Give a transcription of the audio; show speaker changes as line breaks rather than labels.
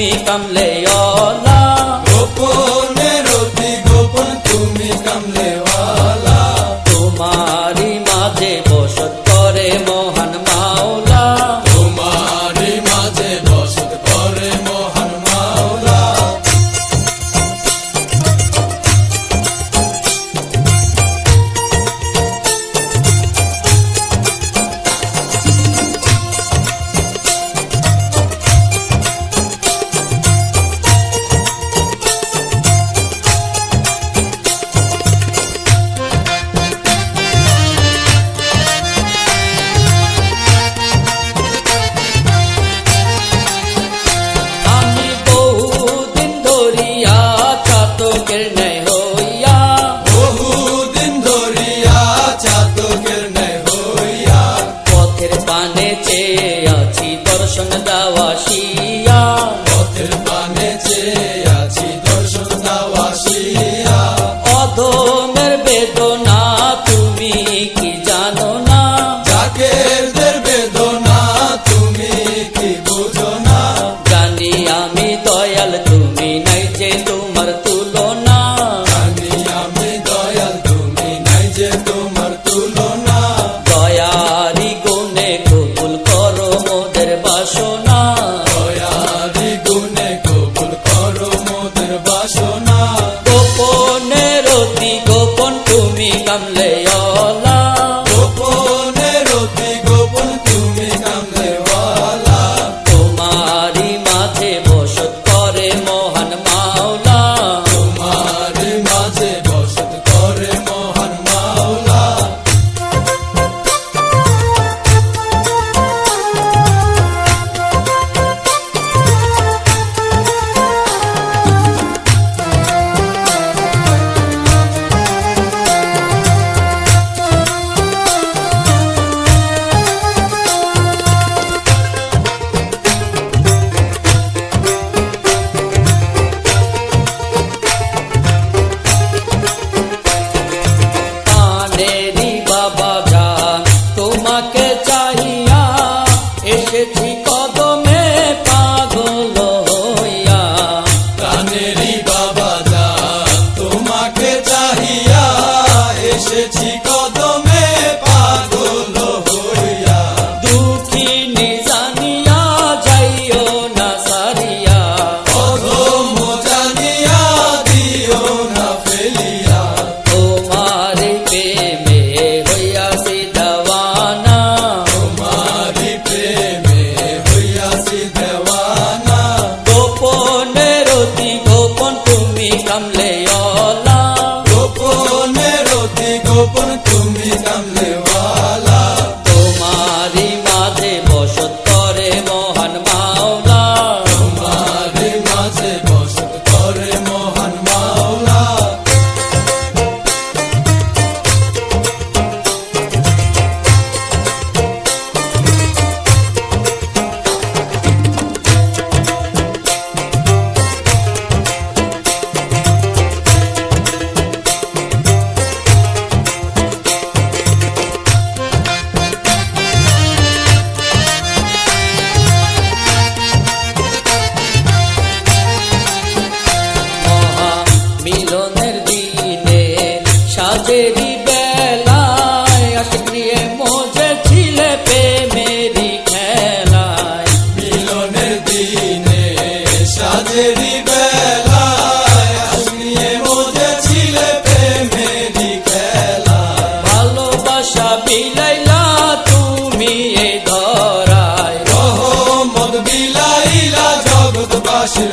তুমি কামলে পথের পানে চেয়ে আছি দর্শন দাওয়া শিয়া। Allah সামলে
গোপন রতি গোপন তুমি।
রাতেরই বেলায় আশিক নিয়ে মজে ছিলে প্রেমেরই খেলায়
মিলনের দিনে সাজেরই বেলায় আশিক নিয়ে মজে ছিলে প্রেমেরই খেলায়
ভালোবাসা বিলাইলা তুমি এই ধরায়
রহমত বিলাইলা জগৎবাসীর